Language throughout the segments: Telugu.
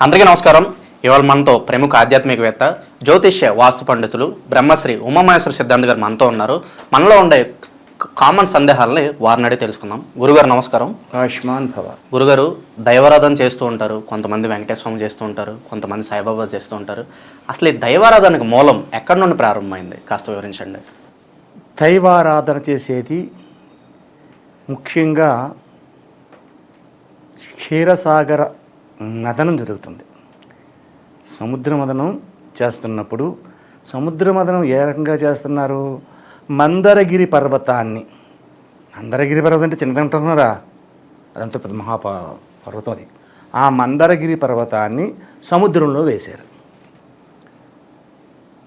అందరికీ నమస్కారం. ఇవాళ మనతో ప్రముఖ ఆధ్యాత్మికవేత్త జ్యోతిష్య వాస్తు పండితులు బ్రహ్మశ్రీ ఉమామహేశ్వర సిద్ధాంత్ గారు మనతో ఉన్నారు. మనలో ఉండే కామన్ సందేహాలని వారిని అడిగి తెలుసుకుందాం. గురుగారు నమస్కారం. ఆయుష్మాన్ భవ. గురుగారు దైవారాధన చేస్తూ ఉంటారు. కొంతమంది వెంకటేశ్వర చేస్తూ ఉంటారు. కొంతమంది సాయిబాబా చేస్తూ ఉంటారు. అసలు ఈ దైవారాధనకు మూలం ఎక్కడి నుండి ప్రారంభమైంది? కాస్త వివరించండి. దైవారాధన చేసేది ముఖ్యంగా క్షీరసాగర మదనం జరుగుతుంది. సముద్ర మదనం చేస్తున్నప్పుడు సముద్ర మదనం ఏ రకంగా చేస్తున్నారు? మందరగిరి పర్వతాన్ని. మందరగిరి పర్వతం అంటే చిన్నదంటున్నారా? అదంతా పెద్ద మహా పర్వతం అది. ఆ మందరగిరి పర్వతాన్ని సముద్రంలో వేశారు.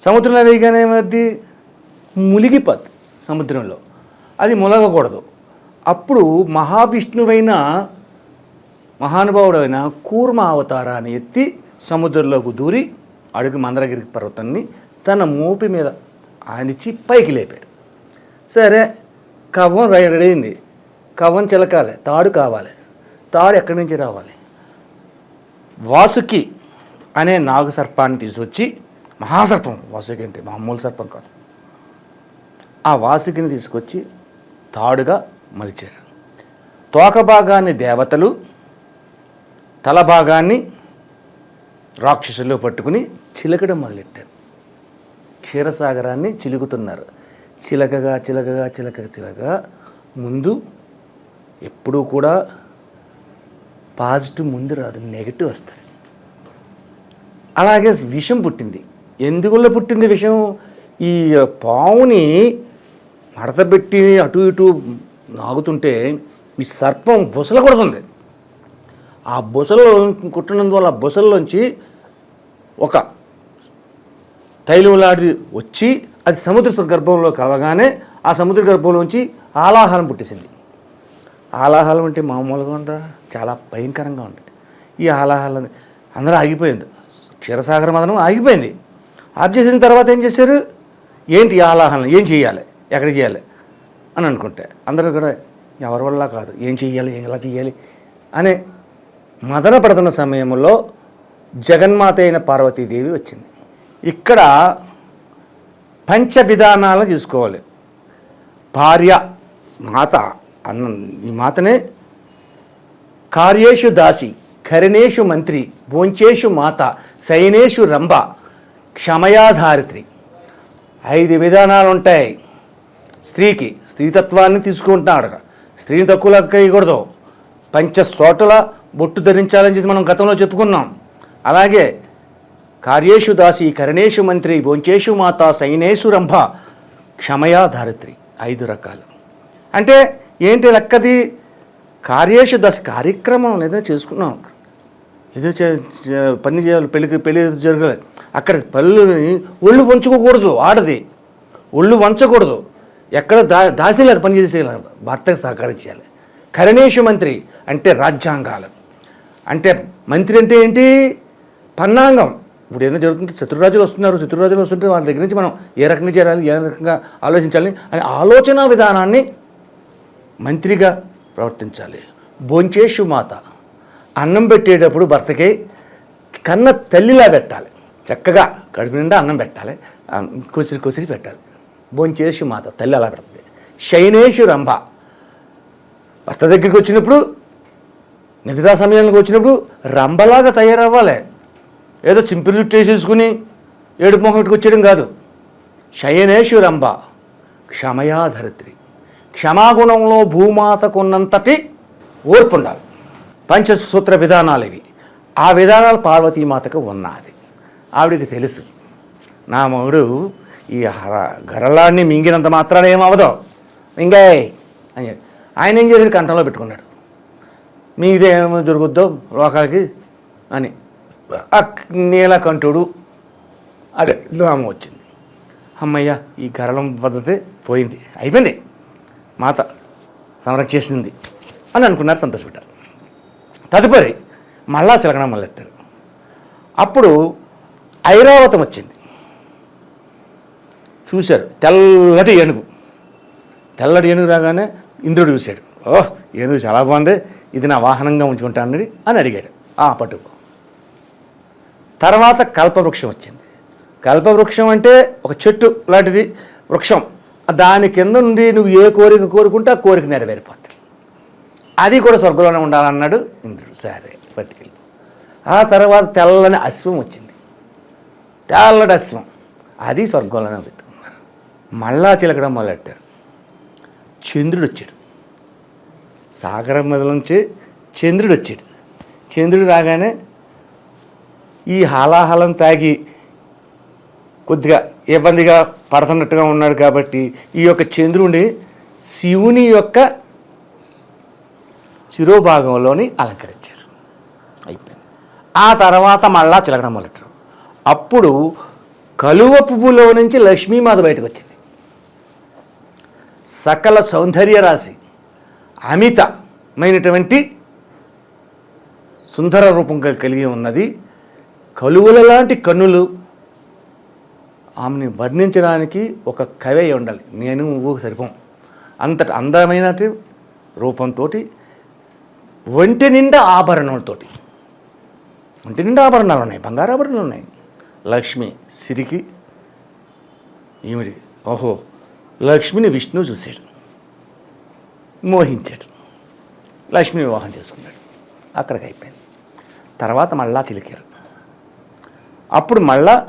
సముద్రంలో వేయగానే అది మునిగిపోద్ది సముద్రంలో. అది ములగకూడదు. అప్పుడు మహావిష్ణువైన మహానుభావుడైన కూర్మ అవతారాన్ని ఎత్తి సముద్రంలోకి దూరి అడుగు మందరగిరి పర్వతాన్ని తన మోపి మీద ఆనిచి పైకి లేపాడు. సరే కవ్వం రెడీ కవ్వం చిలకాలి తాడు కావాలి. తాడు ఎక్కడి నుంచి రావాలి? వాసుకి అనే నాగు సర్పాన్ని తీసుకొచ్చి మహాసర్పం వాసుకి అంటే మామూలు సర్పం కాదు. ఆ వాసుకిని తీసుకొచ్చి తాడుగా మలిచారు. తోక భాగాన్ని దేవతలు తల భాగాన్ని రాక్షసుల్లో పట్టుకుని చిలకడం మొదలెట్టారు. క్షీరసాగరాన్ని చిలుకుతున్నారు. చిలకగా చిలకగా చిలక చిలకగా ముందు ఎప్పుడూ కూడా పాజిటివ్ ముందు రాదు నెగిటివ్ వస్తుంది. అలాగే విషం పుట్టింది. ఎందువల్ల పుట్టింది విషం? ఈ పావుని మడతబెట్టి అటు ఇటు నాగుతుంటే ఈ సర్పం బుసల కొడుతుంది ఆ బుసలో కుట్టినందువల్ల ఆ బుసల్లోంచి ఒక తైలంలాడి వచ్చి అది సముద్ర గర్భంలో కలవగానే ఆ సముద్ర గర్భంలోంచి ఆలాహారం పుట్టేసింది. ఆలాహారం అంటే మామూలుగా ఉందా చాలా భయంకరంగా ఉంటుంది ఈ ఆలాహారం అందరూ ఆగిపోయింది. క్షీరసాగర మదనం ఆగిపోయింది. ఆఫ్ చేసిన తర్వాత ఏం చేశారు? ఏంటి ఈ ఏం చేయాలి ఎక్కడ చేయాలి? అని అనుకుంటే అందరూ కూడా ఎవరి వల్ల కాదు? ఏం చేయాలి ఎలా చేయాలి అనే మదన పడుతున్న సమయంలో జగన్మాత అయిన పార్వతీదేవి వచ్చింది. ఇక్కడ పంచ విధానాలను తీసుకోవాలి. భార్య మాత అన్న ఈ మాతనే కార్యేషు దాసి కరిణేషు మంత్రి భోంచేషు మాత శయనేషు రంభ క్షమయాధారిత్రి. ఐదు విధానాలు ఉంటాయి స్త్రీకి స్త్రీతత్వాన్ని తీసుకుంటున్నాడు స్త్రీని తక్కువ లెక్క పంచ చోటల బొట్టు ధరించాలని చేసి మనం గతంలో చెప్పుకున్నాం. అలాగే కార్యేషు దాసి కరణేషు మంత్రి భోంచేషు మాత సైనేషు రంభ క్షమయా ధారిత్రి ఐదు రకాలు. అంటే ఏంటి లెక్కది? కార్యేషు దశ కార్యక్రమం ఏదో చేసుకున్నాం. ఏదో పని చేయాలి పెళ్ళికి పెళ్ళి జరగాలి. అక్కడ పళ్ళుని ఒళ్ళు వంచుకోకూడదు ఆడది. ఒళ్ళు వంచకూడదు. ఎక్కడ దా దాసిలాగా పని భర్తకు భర్తకు సహకరించాలి కరణేషు మంత్రి అంటే రాజ్యాంగాలు. అంటే మంత్రి అంటే ఏంటి? పన్నాంగం. ఇప్పుడు ఏదైనా జరుగుతుంటే శత్రురాజులు వస్తున్నారు శత్రురాజులు వస్తుంటే వాళ్ళ దగ్గర నుంచి మనం ఏ రకంగా చేరాలి ఏ రకంగా ఆలోచించాలి అనే ఆలోచన విధానాన్ని మంత్రిగా ప్రవర్తించాలి. భోంచేషు మాత. అన్నం పెట్టేటప్పుడు భర్తకి కన్న తల్లిలా పెట్టాలి. చక్కగా కడుపు నిండా అన్నం పెట్టాలి. కొసిరి కొసిరి పెట్టాలి. భోంచేషు మాత తల్లి అలా పెడుతుంది. శైనేషు రంభ. భర్త దగ్గరికి వచ్చినప్పుడు నిద్రా సమయానికి వచ్చినప్పుడు రంభలాగా తయారవ్వాలి. ఏదో చింపిరి చుట్టేసేసుకుని ఏడుపు మొహం వచ్చేయడం కాదు. శయనేషు రంభ క్షమయాధరిత్రి. క్షమాగుణంలో భూమాతకున్నంతటి ఓర్పు ఉండాలి. పంచసూత్ర విధానాలు ఇవి. ఆ విధానాలు పార్వతీమాతకు ఉన్నది. ఆవిడికి తెలుసు. నా మగుడు ఈ గరళాన్ని మింగినంత మాత్రాన ఏమవదో మింగే అని చెప్పి. ఆయన ఏం చేశాడు కంఠంలో పెట్టుకున్నాడు. మీదే ఏమో జరుగుద్దో లోకాలకి అని. నీలకంఠుడు అదే నామం వచ్చింది. అమ్మయ్య ఈ గరళం పద్ధతి పోయింది. అయిపోయింది. మాత సంరక్షించింది అని అనుకున్నారు సంతోషపెట్టారు తదుపరి మళ్ళా చిలకడం మొదలెట్టారు. అప్పుడు ఐరావతం వచ్చింది. చూశారు తెల్లటి ఏనుగు. తెల్లటి ఏనుగు రాగానే ఇంద్రుడు చూశాడు. ఓహ్ ఏనుగు చాలా బాగుంది. ఇది నా వాహనంగా ఉంచుకుంటానని అని అడిగాడు. ఆ పట్టుకో. తర్వాత కల్పవృక్షం వచ్చింది. కల్పవృక్షం అంటే ఒక చెట్టు లాంటిది వృక్షం. దాని కింద నుండి నువ్వు ఏ కోరిక కోరుకుంటే ఆ కోరిక నెరవేరిపోతుంది. అది కూడా స్వర్గంలోనే ఉండాలన్నాడు ఇంద్రుడు. సరే పట్టుకెళ్ళి. ఆ తర్వాత తెల్లని అశ్వం వచ్చింది. తెల్లటి అశ్వం. అది స్వర్గంలోనే పెట్టుకున్నారు. మళ్ళా చిలకడం మొదలెట్టారు. చంద్రుడు వచ్చాడు. సాగరం మీద నుంచి చంద్రుడు వచ్చాడు. చంద్రుడు రాగానే ఈ హాలాహలం తాగి కొద్దిగా ఇబ్బందిగా పడుతున్నట్టుగా ఉన్నాడు కాబట్టి ఈ యొక్క చంద్రుడిని శివుని యొక్క శిరోభాగంలోని అలంకరించారు. అయిపోయింది. ఆ తర్వాత మళ్ళా చిలకడం మొదలెట్టారు అప్పుడు కలువ పువ్వులో నుంచి లక్ష్మీమాత బయటకు వచ్చింది. సకల సౌందర్య రాశి అమితమైనటువంటి సుందర రూపం కలిగి ఉన్నది. కలువుల లాంటి కన్నులు ఆమెని వర్ణించడానికి ఒక కవి ఉండాలి. నేను నువ్వు సరిపోం. అంతటి అందమైన రూపంతో ఒంటి నిండా ఆభరణాలతోటి. ఒంటి నిండా ఆభరణాలు ఉన్నాయి బంగారు ఆభరణాలు ఉన్నాయి. లక్ష్మి సిరికి ఈమెడి ఓహో లక్ష్మిని విష్ణువు చూశాడు. మోహించాడు. లక్ష్మి వివాహం చేసుకున్నాడు. అక్కడికి అయిపోయింది. తర్వాత మళ్ళా చిలికారు. అప్పుడు మళ్ళా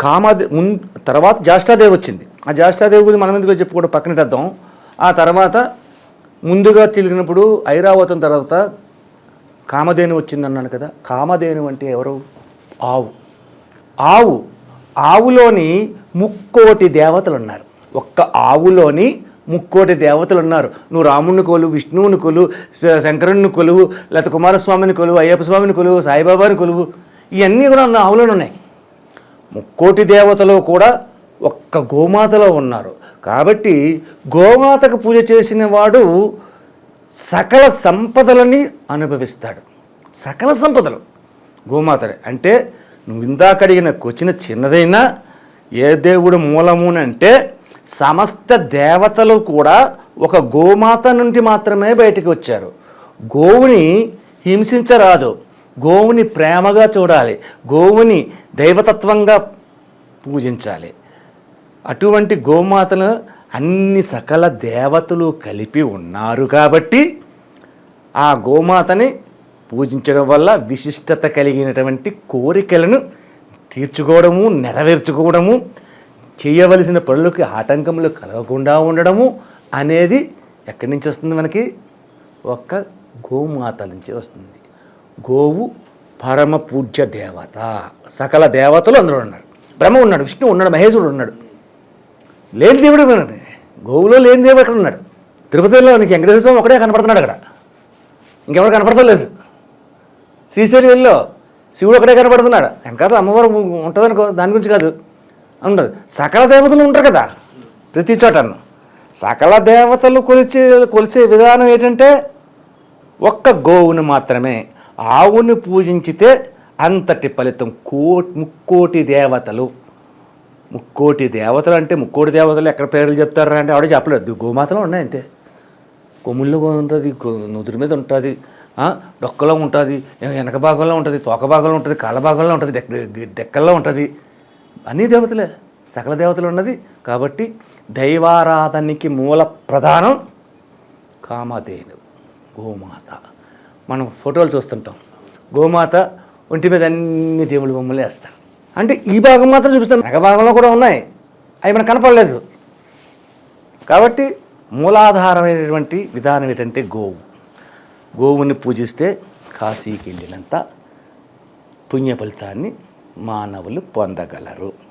కామదే ముం తర్వాత జాష్టాదేవి వచ్చింది. ఆ జాష్టాదేవి గురించి మనం ఎందుకు చెప్పుకోవడం పక్కనటద్దాం ఆ తర్వాత ముందుగా తిరిగినప్పుడు ఐరావతం తర్వాత కామధేను వచ్చింది అన్నాను కదా. కామధేను అంటే ఎవరు? ఆవు. ఆవు ఆవులోని ముక్కోటి దేవతలు ఉన్నారు. ఒక్క ఆవులోని ముక్కోటి దేవతలు ఉన్నారు. నువ్వు రాముని కొలు విష్ణువుని కొలు శ- శంకరుని కొలువు లేకపోతే కుమారస్వామిని కొలువు అయ్యప్ప స్వామిని కొలువు సాయిబాబాని కొలువు ఇవన్నీ కూడా నా ఆవులోనే ఉన్నాయి. ముక్కోటి దేవతలు కూడా ఒక్క గోమాతలో ఉన్నారు. కాబట్టి గోమాతకు పూజ చేసిన వాడు సకల సంపదలని అనుభవిస్తాడు. సకల సంపదలు గోమాతని అంటే నువ్వు ఇందాక అడిగిన క్వశ్చన్ చిన్నదైనా ఏ దేవుడు మూలమునంటే సమస్త దేవతలు కూడా ఒక గోమాత నుండి మాత్రమే బయటికి వచ్చారు. గోవుని హింసించరాదు. గోవుని ప్రేమగా చూడాలి. గోవుని దైవతత్వంగా పూజించాలి. అటువంటి గోమాతను అన్ని సకల దేవతలు కలిపి ఉన్నారు కాబట్టి ఆ గోమాతని పూజించడం వల్ల విశిష్టత కలిగినటువంటి కోరికలను తీర్చుకోవడము నెరవేర్చుకోవడము చేయవలసిన పనులకి ఆటంకములు కలగకుండా ఉండడము అనేది ఎక్కడి నుంచి వస్తుంది మనకి? ఒక్క గోమాత నుంచి వస్తుంది. గోవు పరమ పూజ్య దేవత. సకల దేవతలు అందులో ఉన్నారు. బ్రహ్మ ఉన్నాడు విష్ణు ఉన్నాడు మహేశ్వరుడు ఉన్నాడు. లేని దేవుడు ఉన్నాడు? గోవులో లేని దేవుడు ఎక్కడ ఉన్నాడు? తిరుపతిలో నీకు వెంకటేశ్వర స్వామి ఒకడే కనపడుతున్నాడు అక్కడ. ఇంకెవరు కనపడతలేదు శ్రీశైలంలో శివుడు ఒకడే కనపడుతున్నాడు. వెంకట అమ్మవారు ఉంటుందనుకో దాని గురించి కాదు. ఉండదు. సకల దేవతలు ఉంటారు కదా. ప్రతి చోటను. సకల దేవతలు కొలిచే కొలిచే విధానం ఏంటంటే ఒక్క గోవును మాత్రమే ఆవుని పూజించితే అంతటి ఫలితం కోటి ముక్కోటి దేవతలు. ముక్కోటి దేవతలు అంటే ముక్కోటి దేవతలు ఎక్కడ పేర్లు చెప్తారా అంటే ఆవిడ చెప్పలేదు. గోమాతలో ఉన్నాయి అంతే. కొమ్ముల్లో ఉంటుంది నుదురు మీద ఉంటుంది డొక్కలో ఉంటుంది వెనక భాగంలో ఉంటుంది తోక భాగంలో ఉంటుంది కాళ్ళ భాగంలో ఉంటుంది డెక్క డెక్కల్లో ఉంటుంది. అన్ని దేవతలే సకల దేవతలు ఉన్నది. కాబట్టి దైవారాధనకి మూల ప్రధానం కామధేను గోమాత. మనం ఫోటోలు చూస్తుంటాం. గోమాత ఒంటి మీద అన్ని దేవుళ్ళు బొమ్మలు వేస్తారు. అంటే ఈ భాగం మాత్రం చూపిస్తాం. నగ భాగంలో కూడా ఉన్నాయి. అవి మనకు కనపడలేదు. కాబట్టి మూలాధారమైనటువంటి విధానం ఏంటంటే గోవు. గోవుని పూజిస్తే కాశీకి వెళ్ళినంత పుణ్య ఫలితాన్ని మానవులు పొందగలరు.